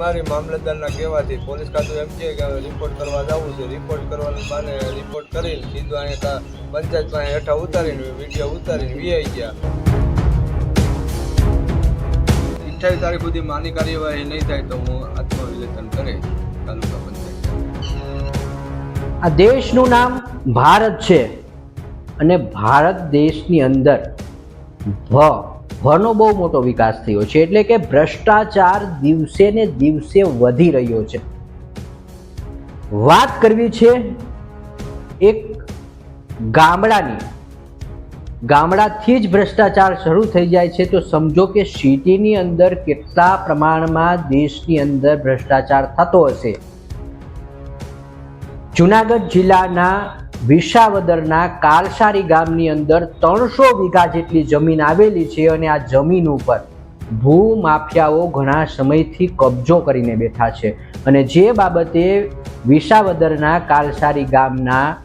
મારી મામલતદારના કહેવાથી પોલીસ ખાતું એમ કહે કે રિપોર્ટ કરવા જવું છે. રિપોર્ટ કરવાનું બાને રિપોર્ટ કરીને સીધો અહીંયા પંચાયતમાં હેઠા ઉતારીને વીડિયો ઉતારીને વીઆઈ ગયા. અઠ્યાવીસ તારીખ સુધી માની કાર્યવાહી નહીં થાય તો હું આત્મવિલેચન કરે તાલુકા પંચાયત. આ દેશનું નામ ભારત છે અને ભારત દેશની અંદર ભ ભનો બહુ મોટો વિકાસ થયો છે એટલે કે ભ્રષ્ટાચાર દિવસે ને દિવસે વધી રહ્યો છે. વાત કરવી છે એક ગામડાની. ગામડાથી જ ભ્રષ્ટાચાર શરૂ થઈ જાય છે તો સમજો કે સિટીની અંદર કેટલા પ્રમાણમાં દેશની અંદર ભ્રષ્ટાચાર થતો હશે. જુનાગઢ જિલ્લાના વિસાવદરના કાલસારી ગામની અંદર ત્રણસો વીઘા જેટલી જમીન આવેલી છે અને આ જમીન ઉપર ભૂ માફિયાઓ ઘણા સમયથી કબજો કરીને બેઠા છે. અને જે બાબતે વિસાવદરના કાલસારી ગામના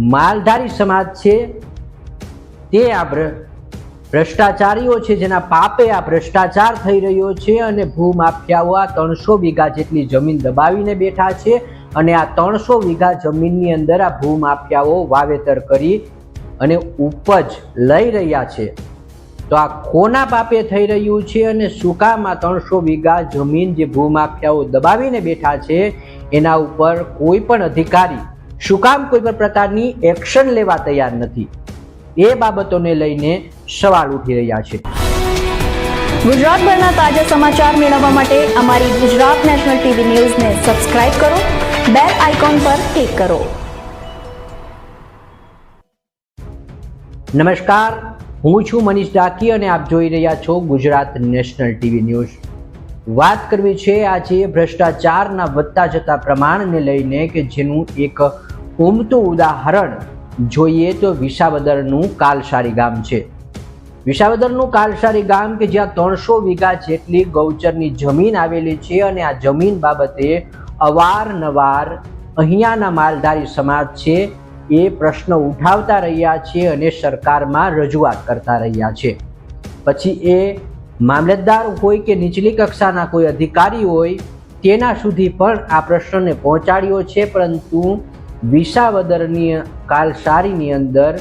માલધારી સમાજ છે, તે આ ભ્ર- ભ્રષ્ટાચારીઓ છે, જેના પાપે આ ભ્રષ્ટાચાર થઈ રહ્યો છે અને ભૂ માફિયાઓ આ ત્રણસો વીઘા જેટલી જમીન દબાવીને બેઠા છે. અને આ ત્રણસો વીઘા જમીનની અંદર આ ભૂમાફિયાઓ વાવેતર કરી અને ઉપજ લઈ રહ્યા છે. તો આ કોના પાપે થઈ રહ્યું છે અને શું કામ આ ત્રણસો વીઘા જમીન જે ભૂમાફિયાઓ દબાવીને બેઠા છે, એના ઉપર કોઈ પણ અધિકારી શું કામ કોઈ પણ પ્રકારની એક્શન લેવા તૈયાર નથી. એ બાબતોને લઈને સવાલ ઉઠી રહ્યા છે. ગુજરાતભરના તાજા સમાચાર મેળવવા માટે અમારી ગુજરાત નેશનલ ટીવી ન્યૂઝને સબસ્ક્રાઇબ કરો બેલ આઇકોન પર ક્લિક કરો. નમસ્કાર, હું છું મનીષ ડાકી અને આપ જોઈ રહ્યા છો ગુજરાત નેશનલ ટીવી ન્યૂઝ. વાત કરવી છે આજે ભ્રષ્ટાચારના વધતા જતા પ્રમાણને લઈને કે જેનું એક ઉમતું ઉદાહરણ જોઈએ તો વિસાવદરનું કાલસારી ગામ છે. વિસાવદરનું કાલસારી ગામ કે જ્યાં ત્રણસો વીઘા જેટલી ગૌચરની જમીન આવેલી છે અને આ જમીન બાબતે અવારનવાર અહીંયાના માલધારી સમાજ છે એ પ્રશ્ન ઉઠાવતા રહ્યા છે અને સરકારમાં રજૂઆત કરતા રહ્યા છે. પછી એ મામલતદાર હોય કે નીચલી કક્ષાના કોઈ અધિકારી હોય તેના સુધી પણ આ પ્રશ્નને પહોંચાડ્યો છે, પરંતુ વિસાવદરની કાલસારીની અંદર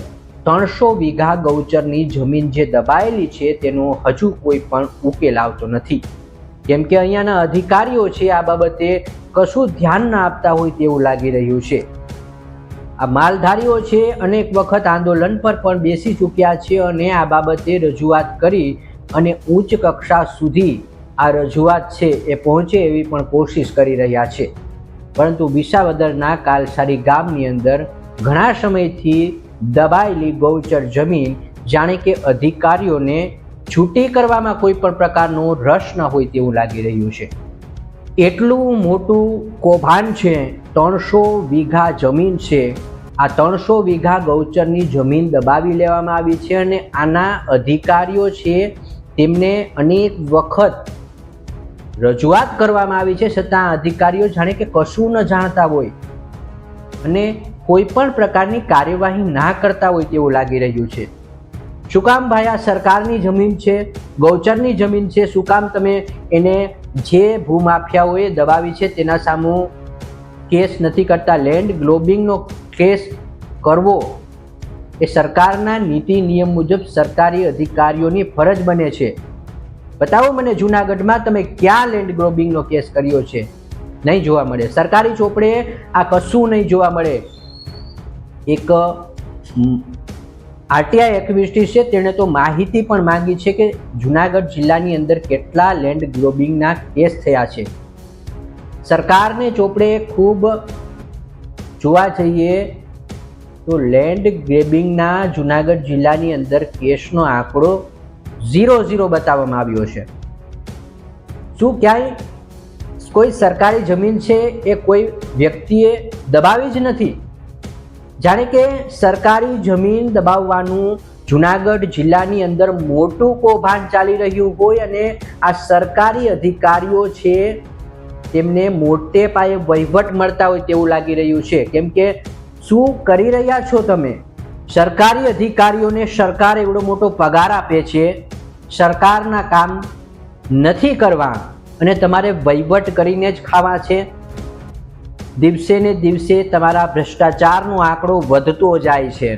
ત્રણસો વીઘા ગૌચરની જમીન જે દબાયેલી છે તેનો હજુ કોઈ પણ ઉકેલ આવતો નથી. કેમ કે અહીંયાના અધિકારીઓ છે આ બાબતે કશું ધ્યાન ના આપતા હોય તેવું લાગી રહ્યું છે. આ માલધારીઓ છે, અનેક વખત આંદોલન પર પણ બેસી ચૂક્યા છે અને આ બાબતે રજૂઆત કરી અને ઉચ્ચ કક્ષા સુધી આ રજૂઆત છે એ પહોંચે એવી પણ કોશિશ કરી રહ્યા છે. પરંતુ વિસાવદરના કાલસારી ગામની અંદર ઘણા સમયથી દબાયેલી ગૌચર જમીન જાણે કે અધિકારીઓને છૂટી કરવામાં કોઈ પણ પ્રકારનો રસ ન હોય તેવું લાગી રહ્યું છે. એટલું મોટું કૌભાંડ છે, ત્રણસો વીઘા જમીન છે. આ ત્રણસો વીઘા ગૌચરની જમીન દબાવી લેવામાં આવી છે અને આના અધિકારીઓ છે, તેમને અનેક વખત રજૂઆત કરવામાં આવી છે, છતાં અધિકારીઓ જાણે કે કશું ન જાણતા હોય અને કોઈ પણ પ્રકારની કાર્યવાહી ના કરતા હોય તેવું લાગી રહ્યું છે. શું કામ ભાઈ આ સરકારની જમીન છે, ગૌચરની જમીન છે, શું કામ તમે એને જે ભૂમાફિયાઓએ દબાવી છે તેના સામે કેસ નથી કરતા. લેન્ડ ગ્લોબિંગનો કેસ કરવો એ સરકારના નીતિ નિયમ મુજબ સરકારી અધિકારીઓની ફરજ બને છે. બતાવો મને જુનાગઢમાં તમે ક્યાં લેન્ડ ગ્લોબિંગનો કેસ કર્યો છે? નહીં જોવા મળે. સરકારી ચોપડે આ કશું નહીં જોવા મળે. એક આરટીઆઈ એક્ટિવિસ્ટ છે, તેણે તો માહિતી પણ માંગી છે કે જુનાગઢ જિલ્લાની અંદર કેટલા લેન્ડ ગ્લોબિંગના કેસ થયા છે. સરકારને ચોપડે ખૂબ જોવા જઈએ તો લેન્ડ ગ્રેબિંગના જુનાગઢ જિલ્લાની અંદર કેસનો આંકડો ઝીરો ઝીરો બતાવવામાં આવ્યો છે. શું ક્યાંય કોઈ સરકારી જમીન છે એ કોઈ વ્યક્તિએ દબાવી જ નથી? જાણે કે સરકારી જમીન દબાવવાનું જુનાગઢ જિલ્લાની અંદર મોટું કૌભાંડ ચાલી રહ્યું હોય અને આ સરકારી અધિકારીઓ છે, તેમને મોટે પાયે વહીવટ મળતા હોય તેવું લાગી રહ્યું છે. કેમ કે શું કરી રહ્યા છો તમે? સરકારી અધિકારીઓને સરકાર એવડો મોટો પગાર આપે છે, સરકારના કામ નથી કરવા અને તમારે વહીવટ કરીને જ ખાવા છે? દિવસે ને દિવસે તમારા ભ્રષ્ટાચારનો આંકડો વધતો જાય છે.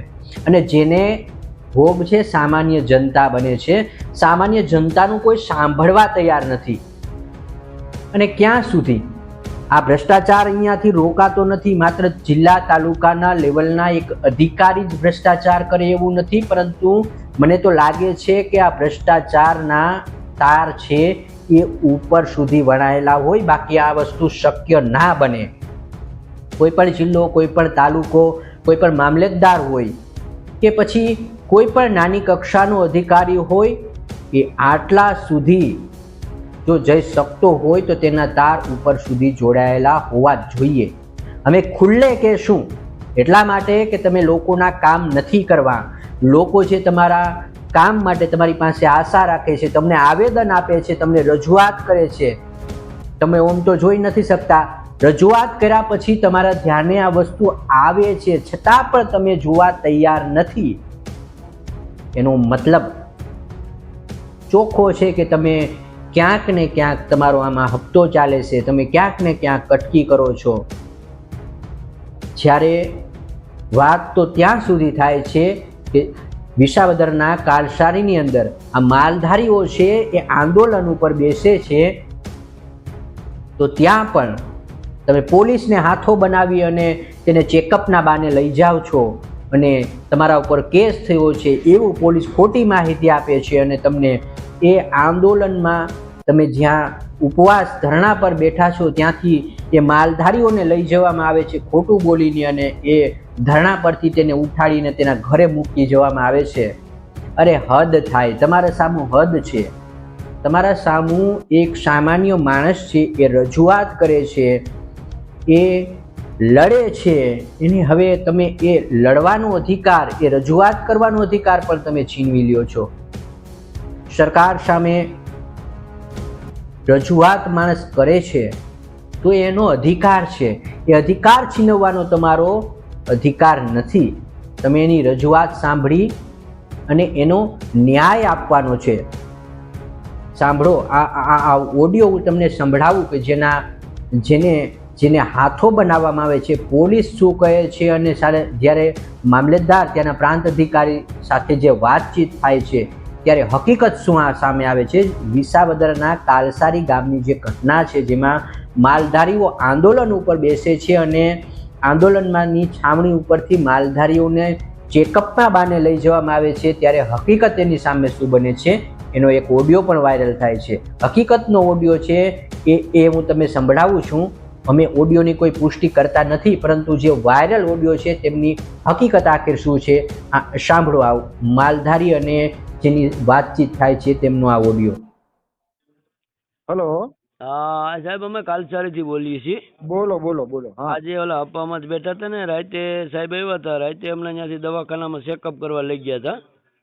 અને જેને ભોગ છે સામાન્ય જનતા બને છે. સામાન્ય જનતાનું કોઈ સાંભળવા તૈયાર નથી. અને ક્યાં સુધી? આ ભ્રષ્ટાચાર અહીંયાથી રોકાતો નથી. માત્ર જિલ્લા તાલુકાના લેવલના એક અધિકારી જ ભ્રષ્ટાચાર કરે એવું નથી. પરંતુ મને તો લાગે છે કે આ ભ્રષ્ટાચારના તાર છે એ ઉપર સુધી વણાયેલા હોય. બાકી આ વસ્તુ શક્ય ના બને. કોઈ પણ જિલ્લો કોઈ પણ તાલુકો કોઈ પણ મામલતદાર હોય કે પછી કોઈ પણ નાની કક્ષાનો અધિકારી હોય એ આટલા સુધી જો જઈ શકતો હોય તો તેના તાર ઉપર સુધી જોડાયેલા હોવા જોઈએ. અમે ખુલ્લે કહેશું એટલા માટે કે તમે લોકોના કામ નથી કરવા. લોકો જે તમારા કામ માટે તમારી પાસે આશા રાખે છે, તમને આવેદન આપે છે, તમને રજૂઆત કરે છે, તમે ઓમ તો જોઈ નથી શકતા. રજૂઆત કર્યા પછી તમારા ધ્યાને આ વસ્તુ આવે છે, છતાં પણ તમે જોવા તૈયાર નથી. એનો મતલબ ચોખ્ખો છે કે તમે ક્યાંક ને ક્યાંક તમારો આમાં હપ્તો ચાલે છે, તમે ક્યાંક ને ક્યાંક કટકી કરો છો. જ્યારે વાત તો ત્યાં સુધી થાય છે કે વિસાવદરના કાલસારીની અંદર આ માલધારીઓ છે એ આંદોલન ઉપર બેસે છે, તો ત્યાં પણ તમે પોલીસને હાથો બનાવી અને તેને ચેકઅપના બાને લઈ જાઓ છો અને તમારા ઉપર કેસ થયો છે એવું પોલીસ ખોટી માહિતી આપે છે અને તમને એ આંદોલનમાં તમે જ્યાં ઉપવાસ ધરણા પર બેઠા છો ત્યાંથી એ માલધારીઓને લઈ જવામાં આવે છે ખોટું બોલીને અને એ ધરણા પરથી તેને ઉઠાડીને તેના ઘરે મૂકી જવામાં આવે છે. અરે હદ થાય, તમારા સામું હદ છે. તમારા સામું એક સામાન્ય માણસ છે એ રજૂઆત કરે છે એ લડે છે, એની હવે તમે એ લડવાનો અધિકાર, એ રજૂઆત કરવાનો અધિકાર પણ તમે છીનવી લ્યો છો. સરકાર સામે રજૂઆત માણસ કરે છે, તો એનો અધિકાર છે. એ અધિકાર છીનવવાનો તમારો અધિકાર નથી. તમે એની રજૂઆત સાંભળી અને એનો ન્યાય આપવાનો છે. સાંભળો, આ આ ઓડિયો હું તમને સંભળાવું કે જેના, જેને જેને હાથો બનાવવામાં આવે છે. પોલીસ શું કહે છે અને જ્યારે મામલેદાર ત્યાંના પ્રાંત અધિકારી સાથે જે વાતચીત થાય છે, ત્યારે હકીકત શું આ સામે આવે છે? વિસાવદરના કાલસારી ગામની જે ઘટના છે, જેમાં માલધારીઓ આંદોલન ઉપર બેસે છે અને આંદોલનમાંની છાવણી ઉપરથી માલધારીઓને ચેકઅપના બાને લઈ જવામાં આવે છે, ત્યારે હકીકત એની સામે શું બને છે? એનો એક ઓડિયો પણ વાયરલ થાય છે. હકીકતનો ઓડિયો છે એ એ હું તમે સંભળાવું છું. અમે ઓડિયોની કોઈ પુષ્ટિ કરતા નથી પરંતુ જે વાયરલ ઓડિયો છે તેમની હકીકત આખી શું છે આ સાંભળો આ માલધારી અને જેની વાતચીત થાય છે તેમનો આ ઓડિયો. હલો. હા સાહેબ અમે કાલસારીથી બોલીએ છીએ. બોલો બોલો બોલો. હા. આજે ઓલા અપામાં જ બેઠા હતા ને રાતે સાહેબ આવ્યા હતા રાતે અમને ત્યાંથી દવાખાનામાં ચેકઅપ કરવા લઈ ગયા હતા.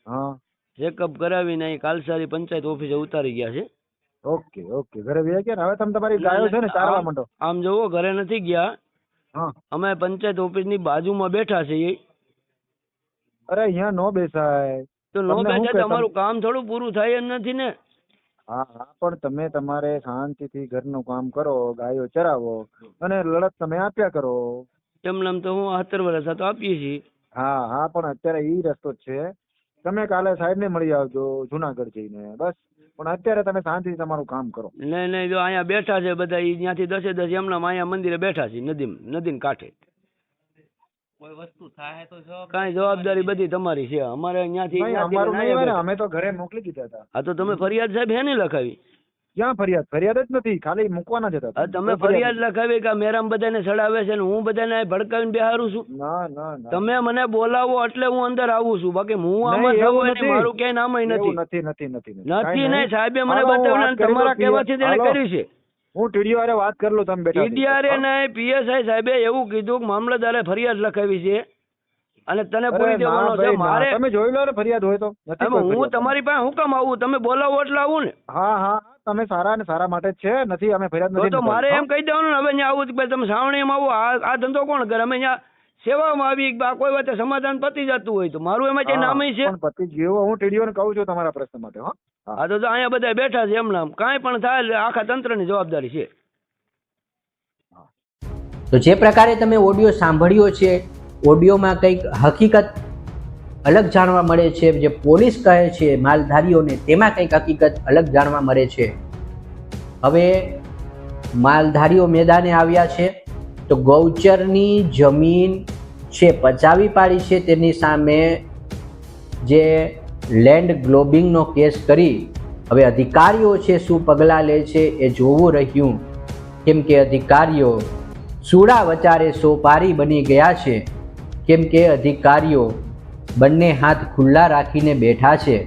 હા. ચેકઅપ કરાવીને અહીં કાલસારી પંચાયત ઓફિસે ઉતારી ગયા છે. Okay okay. ઘરે બે ગયા ને? હવે તમે તમારી ગાયો છે ને ચારવા માંડો. આમ જોવો ઘરે નથી ગયા. હા. અમે પંચાયત ઓફિસની બાજુમાં બેઠા છીએ. અરે અહીંયા નો બેસાય. તો નો બેસાય શું બેઠા કે તો અમારું કામ થોડું પૂરું થાય એમ નથી ને? હા હા પણ તમે તમારે શાંતિથી ઘરનું કામ કરો ગાયો ચરાવો અને લડત તમે આપ્યા કરો. એમને તો હું સત્તર વર્ષ તો આપીએ છીએ. હા હા પણ અત્યારે ઈ રસ્તો છે. તમે કાલે સાહેબને મળી આવજો જુનાગઢ જઈને. બસ. પણ અત્યારે તમે શાંતિથી તમારું કામ કરો. નહીં નહીં જો અહીંયા બેઠા છે બધા એ ત્યાંથી દસે દસ એમના અહીંયા મંદિરે બેઠા છે નદી નદીને કાંઠે. કાંઈ જવાબદારી બધી તમારી છે. અમારે અહીંયાથી અમે તો ઘરે મોકલી દીધા હતા. હા તો તમે ફરિયાદ સાહેબ હે નહીં લખાવી? ક્યાં ફરિયાદ? ફરિયાદ જ નથી ખાલી મૂકવાના જ હતા તમે ફરિયાદ લખાવી કે મેરામ બધાને સડાવે છે ને હું બધાને ભડકાવીને બેહારું છું? ના ના તમે મને બોલાવો એટલે હું અંદર આવું છું. બાકી હું આમાં એવું થવું નથી. મારું ક્યાંય નામય નથી. નથી નથી નથી નથી. નહીં સાહેબે મને બતાવ્યું તમારા કહેવાથી તેને કર્યું છે. હું ટીડીઓ હારે વાત કરી લઉં તમે બેઠા છો. નહીં પીએસઆઈ સાહેબે એવું કીધું કે મામલતદારે ફરિયાદ લખાવી છે અને તને પૂરી દેવાનો છે. મારે તમે જોઈ લો ને ફરિયાદ હોય તો. હું તમારી પાસે હું કામ આવું? તમે બોલાવો એટલે આવું ને. હા હા. તમે સારા અને સારા માટે જ છે નથી અમે ફરિયાદ નથી તો મારે એમ કહી દેવાનું હવે અહીંયા આવું કે તમે સાવણીમાં આવો આ ધંધો કોણ કરે? અમે અહીંયા સેવામાં આવી આ કોઈ વાતે સમાધાન પતી જતું હોય તો. મારું એમાં જે. નામ છે. પણ પતિ જેવો હું ટીડીઓને કહું છું તમારા પ્રશ્ન માટે હા. હા. આ તો જો અહીંયા બધા બેઠા છે એમના કાંઈ પણ થાય આખા તંત્રની જવાબદારી છે. તો જે પ્રકારે તમે ઓડિયો સાંભળ્યો છે ઓડિયોમાં કંઈક હકીકત અલગ જાણવા મળે છે, જે પોલીસ કહે છે, માલધારીઓને તેમાં કંઈક હકીકત અલગ જાણવા મળે છે. હવે માલધારીઓ મેદાને આવ્યા છે, તો ગૌચરની જમીન છે, પચાવી પાડી છે, તેની સામે જે લેન્ડ ગ્લોબિંગનો કેસ કરી, હવે અધિકારીઓ છે, શું પગલાં લે છે એ જોવું રહ્યું. કેમ કે અધિકારીઓ સુડા વચારે સોપારી બની ગયા છે, કેમ કે અધિકારીઓ બંને હાથ ખુલ્લા રાખીને બેઠા છે.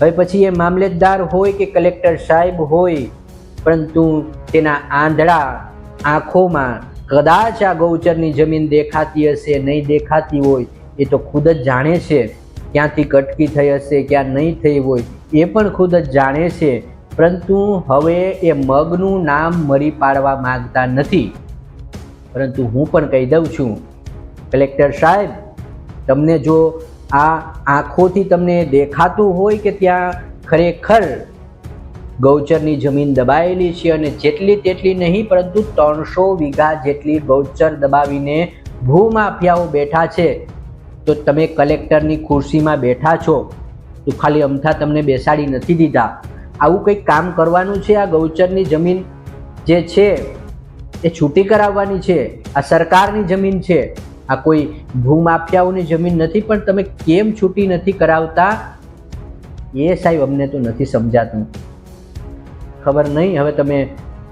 હવે પછી એ મામલતદાર હોય કે કલેક્ટર સાહેબ હોય, પરંતુ તેના આંધળા આંખોમાં કદાચ આ ગૌચરની જમીન દેખાતી હશે, નહીં દેખાતી હોય, એ તો ખુદ જ જાણે છે. ક્યાંથી કટકી થઈ હશે, ક્યાં નહીં થઈ હોય, એ પણ ખુદ જ જાણે છે. પરંતુ હવે એ મગનું નામ મરી પાડવા માંગતા નથી. પરંતુ હું પણ કહી દઉં છું, કલેક્ટર સાહેબ તમને જો આ આંખોથી તમને દેખાતું હોય કે ત્યાં ખરેખર ગૌચરની જમીન દબાયેલી છે અને જેટલી તેટલી નહીં, પરંતુ ત્રણસો વીઘા જેટલી ગૌચર દબાવીને ભૂમાફિયાઓ બેઠા છે. તો તમે કલેક્ટરની ખુરશીમાં બેઠા છો. તો ખાલી અમથા તમને બેસાડી નથી દીધા. આવું કંઈક કામ કરવાનું છે? આ ગૌચરની જમીન જે છે, એ છૂટી કરાવવાની છે? આ સરકારની જમીન છે? આ કોઈ ભૂમાફિયાઓની જમીન નથી, પણ તમે કેમ છૂટી નથી કરાવતા? એ સાહેબ અમને તો નથી સમજાતું. ખબર નહીં, હવે તમે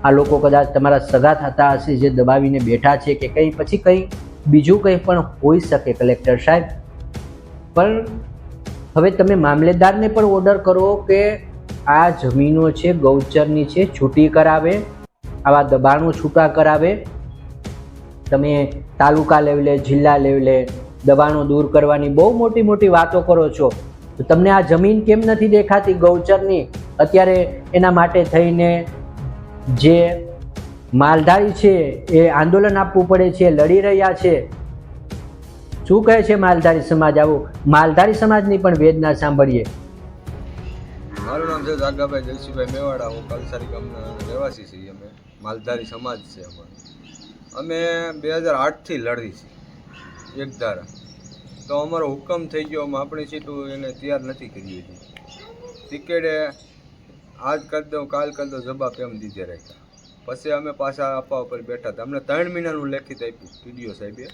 આ લોકો કદાચ તમારા સગા થતા હશે જે દબાવીને બેઠા છે કે કંઈ, પછી કંઈ બીજું કંઈ પણ હોઈ શકે કલેક્ટર સાહેબ. પણ હવે તમે મામલેદારને પણ ઓર્ડર કરો કે આ જમીનો છે, ગૌચરની છે, છૂટી કરાવે, આવા દબાણો છૂટા કરાવે. તમે તાલુકા લેવલે, જિલ્લા લેવલે દબાણો દૂર કરવાની બહુ મોટી મોટી વાતો કરો છો. તો તમને આ જમીન કેમ નથી દેખાતી ગૌચરની? અત્યારે એના માટે થઈને જે માલધારી છે એ આંદોલન આપવું પડે છે, લડી રહ્યા છે. શું કહે છે માલધારી સમાજ આવું? માલધારી સમાજની પણ વેદના સાંભળીએ. મારું નામ છે જાગાભાઈ જયસિંહભાઈ મેવાડા. હું કલસારી ગામના રહેવાસી છીએ અમે. માલધારી સમાજ છે અમારો. અમે બે હજાર આઠથી લડી છીએ એક ધારા. તો અમારો હુકમ થઈ ગયો, અમે આપણી સીટું એને તૈયાર નથી કરી હતી ટિકિટે આજ કરી દઉં, કાલ કરી દઉં, જવાબ એમ દીધે રાખ્યા. પછી અમે પાછા આપવા ઉપર બેઠા હતા. અમને ત્રણ મહિનાનું લેખિત આપ્યું ટીડીઓ સાહેબે,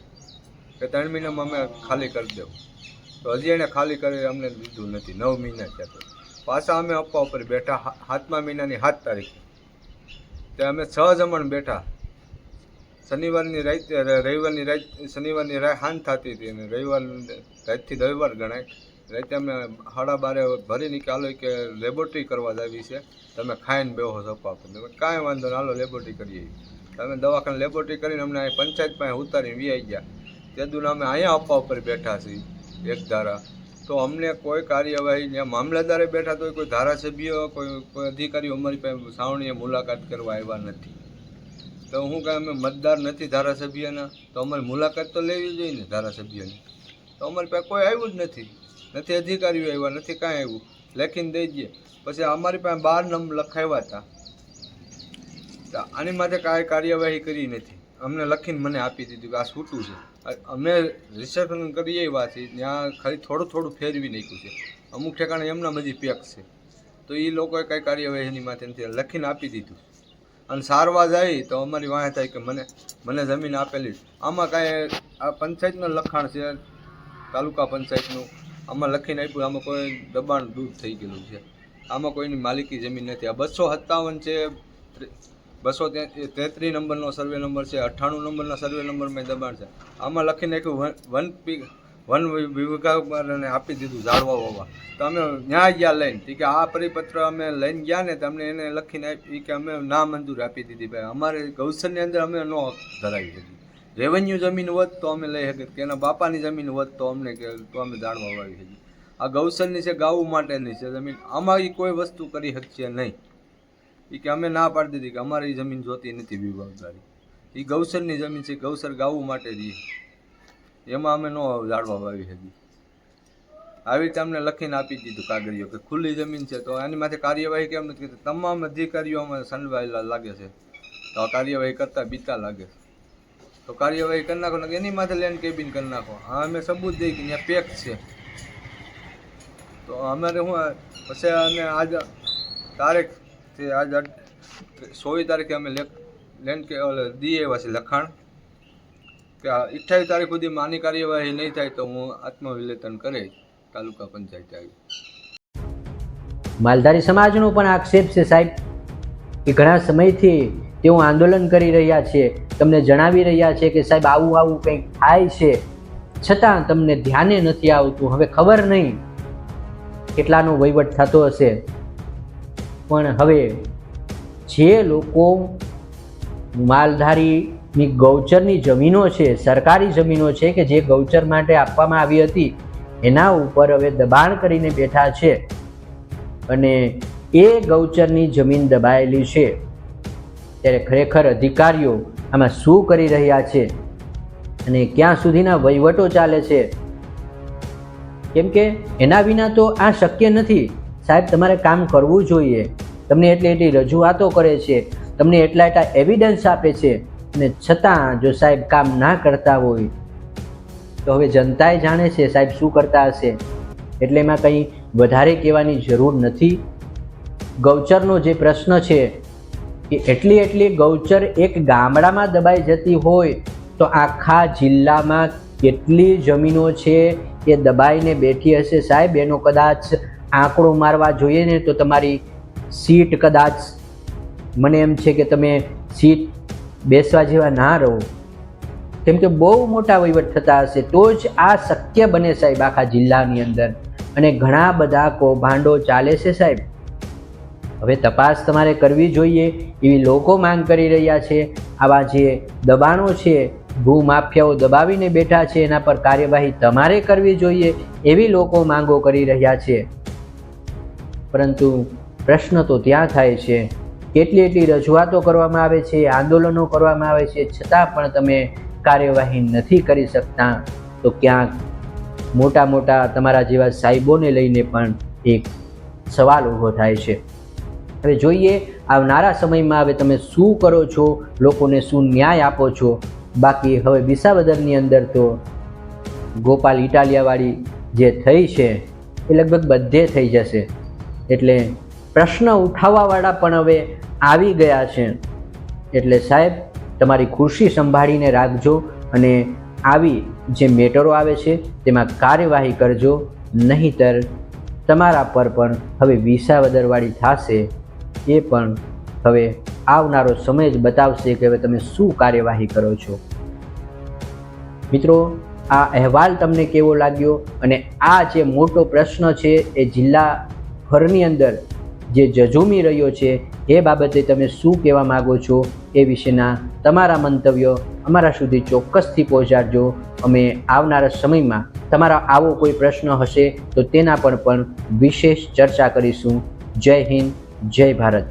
કે ત્રણ મહિનામાં અમે ખાલી કરી દઉં. તો હજી એને ખાલી કરી અમને દીધું નથી. નવ મહિના થયા પાછા અમે અપવા ઉપર બેઠા સાતમા મહિનાની સાત તારીખે. તે અમે છ જમણ બેઠા. શનિવારની રાત રવિવારની રાત, શનિવારની રાત હાન થતી હતી અને રવિવાર રાતથી રવિવાર ગણાય. રાતે અમે સાડા બારે ભરીને કે હાલો કે લેબોરેટરી કરવા જાવી છે. તમે ખાઈને બેહો સપા પર. કાંઈ વાંધો ના હાલો લેબોરેટરી કરીએ તમે દવાખાને લેબોરેટરી કરીને અમને અહીં પંચાયત પાસે ઉતારીને વી ગયા. તે દુને અમે અહીંયા આપવા ઉપર બેઠા છીએ, એક ધારા. તો અમને કોઈ કાર્યવાહી ત્યાં મામલતદારે બેઠા તો કોઈ ધારાસભ્ય, કોઈ કોઈ અધિકારીઓ અમારી પાસે સાવણીએ મુલાકાત કરવા આવ્યા નથી. તો હું કાંઈ અમે મતદાર નથી ધારાસભ્યના. તો અમારી મુલાકાત તો લેવી જોઈએ ને ધારાસભ્યની. તો અમારી પાસે કોઈ આવ્યું જ નથી. નથી અધિકારીઓ આવ્યા, નથી કાંઈ આવ્યું. લખીને દઈ દઈએ. પછી અમારી પાસે બાર નંબર લખાવ્યા હતા. તો આની માટે કાંઈ કાર્યવાહી કરી નથી. અમને લખીને મને આપી દીધું કે આ છૂટું છે. અમે રિસર્ચ કરી આવ્યા છીએ. ત્યાં ખાલી થોડું થોડું ફેરવી નાખ્યું છે. અમુક ઠેકાણે એમના બધી પેક છે. તો એ લોકોએ કાંઈ કાર્યવાહી એની માટે લખીને આપી દીધું. અને સારવાર જાય તો અમારી વાંહે થાય કે મને મને જમીન આપેલી આમાં કાંઈ આ પંચાયતનું લખાણ છે, તાલુકા પંચાયતનું. આમાં લખીને આપ્યું, આમાં કોઈ દબાણ દૂર થઈ ગયેલું છે. આમાં કોઈની માલિકી જમીન નથી. આ બસો સત્તાવન છે બસો તેત્રીસ નંબરનો સર્વે નંબર છે, અઠ્ઠાણું નંબરના સર્વે નંબરમાં દબાણ છે. આમાં લખી નાખ્યું વન પી વન વિભાગને આપી દીધું ઝાડવા વાવવા તો અમે ન્યાય ગયા લઈને. કે આ પરિપત્ર અમે લઈને ગયા ને તો અમને એને લખીને આપી કે અમે ના મંજૂર આપી દીધી ભાઈ. અમારે ગૌસરની અંદર અમે ન ધરાવી હતી રેવન્યુ જમીન હોત તો અમે લઈ શકીએ. કે એના બાપાની જમીન હોત તો અમને કે, તો અમે ઝાડવા વાવી શકીએ. આ ગૌસરની છે ગાવું માટેની છે જમીન. આમાં એ કોઈ વસ્તુ કરી શકશે નહીં. એ કે અમે ના પાડી દીધી કે અમારી જમીન જોતી નથી વિભાગદારી. એ ગૌસરની જમીન છે. ગૌસર ગાવું માટે ઈ. એમાં અમે ન ઝાડવા વાવી હતી. આવી રીતે અમને લખીને આપી દીધું કાગળીઓ કે ખુલ્લી જમીન છે તો એની માથે કાર્યવાહી કેમ નથી કરતી? તમામ અધિકારીઓ અમે સંડવાયેલા લાગે છે. તો આ કાર્યવાહી કરતાં બીતા લાગે તો કાર્યવાહી કરી નાખો ને એની માથે લેન્ડ કેબિન કરી નાખો. હા, અમે સબૂત દઈ કે ત્યાં પેક છે. તો અમારે શું પછી અમે આજ તારીખ આજ સોવી તારીખે અમે લેન્ડ કે દી આવ્યા છે લખાણ. કે અઠ્યાવીસ તારીખ સુધી માની કાર્યવાહી નહીં થાય તો હું આત્મવિલેતન કરે તાલુકા પંચાયત આવી. માલધારી સમાજનો પણ આક્ષેપ છે સાહેબ, કે ઘણા સમયથી તેઓ આંદોલન કરી રહ્યા છે. તમને જણાવી રહ્યા છે કે સાહેબ, આવું આવું કંઈક થાય છે. છતાં તમને ધ્યાને નથી આવતું. હવે ખબર નહીં કેટલાનો વહીવટ થતો હશે. પણ હવે જે લોકો માલધારીની ગૌચરની જમીનો છે, સરકારી જમીનો છે કે જે ગૌચર માટે આપવામાં આવી હતી, એના ઉપર હવે દબાણ કરીને બેઠા છે. અને એ ગૌચરની જમીન દબાયેલી છે. ત્યારે ખરેખર અધિકારીઓ આમાં શું કરી રહ્યા છે અને ક્યાં સુધીના વહીવટો ચાલે છે? કેમ કે એના વિના તો આ શક્ય નથી. સાહેબ, તમારે કામ કરવું જોઈએ. તમને એટલી એટલી રજૂઆતો કરે છે. તમને એટલા એટલા એવિડન્સ આપે છે. અને છતાં જો સાહેબ કામ ના કરતા હોય, તો હવે જનતાએ જાણે છે સાહેબ શું કરતા હશે. એટલે એમાં કંઈ વધારે કહેવાની જરૂર નથી. ગૌચરનો જે પ્રશ્ન છે કે એટલી એટલી ગૌચર એક ગામડામાં દબાઈ જતી હોય, તો આખા જિલ્લામાં કેટલી જમીનો છે એ દબાઈને બેઠી હશે સાહેબ? એનો કદાચ આંકડો મારવા જોઈએ ને તો તમારી સીટ કદાચ, મને એમ છે કે તમે સીટ બેસવા જેવા ના રહો. કેમ કે બહુ મોટા વહીવટ થતા હશે, તો જ આ શક્ય બને સાહેબ આખા જિલ્લાની અંદર. અને ઘણા બધા કૌભાંડો ચાલે છે સાહેબ. હવે તપાસ તમારે કરવી જોઈએ, એવી લોકો માંગ કરી રહ્યા છે. આવા જે દબાણો છે, ભૂમાફિયાઓ દબાવીને બેઠા છે, એના પર કાર્યવાહી તમારે કરવી જોઈએ, એવી લોકો માંગો કરી રહ્યા છે. પરંતુ પ્રશ્ન તો ત્યાં થાય છે. કેટલી એટલી રજૂઆતો કરવામાં આવે છે, આંદોલનો કરવામાં આવે છે, છતાં પણ તમે કાર્યવાહી નથી કરી શકતા, તો ક્યાંક મોટા મોટા તમારા જેવા સાહેબોને લઈને પણ એક સવાલ ઊભો થાય છે. હવે જોઈએ, આવનારા સમયમાં હવે તમે શું કરો છો, લોકોને શું ન્યાય આપો છો? બાકી હવે વિસાવદરની અંદર તો ગોપાલ ઇટાલિયાવાળી જે થઈ છે, એ લગભગ બધે થઈ જશે. એટલે પ્રશ્ન ઉઠાવવાવાળા પણ હવે આવી ગયા છે. એટલે સાહેબ, તમારી ખુરશી સંભાળીને રાખજો અને આવી જે મેટરો આવે છે, તેમાં કાર્યવાહી કરજો. નહીંતર તમારા પર પણ હવે વિસા વદરવાળી થશે. એ પણ હવે આવનારો સમય જ બતાવશે કે હવે તમે શું કાર્યવાહી કરો છો. મિત્રો, આ અહેવાલ તમને કેવો લાગ્યો? અને આ જે મોટો પ્રશ્ન છે, એ જિલ્લા ભરની અંદર જે જજુમી રહ્યો છે એ બાબતે તમે શું કહેવા માગો છો એ વિશેના તમારા મંતવ્યો અમારા સુધી ચોક્કસથી પહોંચાડજો. અમે આવનારા સમયમાં તમારા આવો કોઈ પ્રશ્ન હશે તો તેના પર પણ વિશેષ ચર્ચા કરીશું. જય હિન્દ, જય ભારત.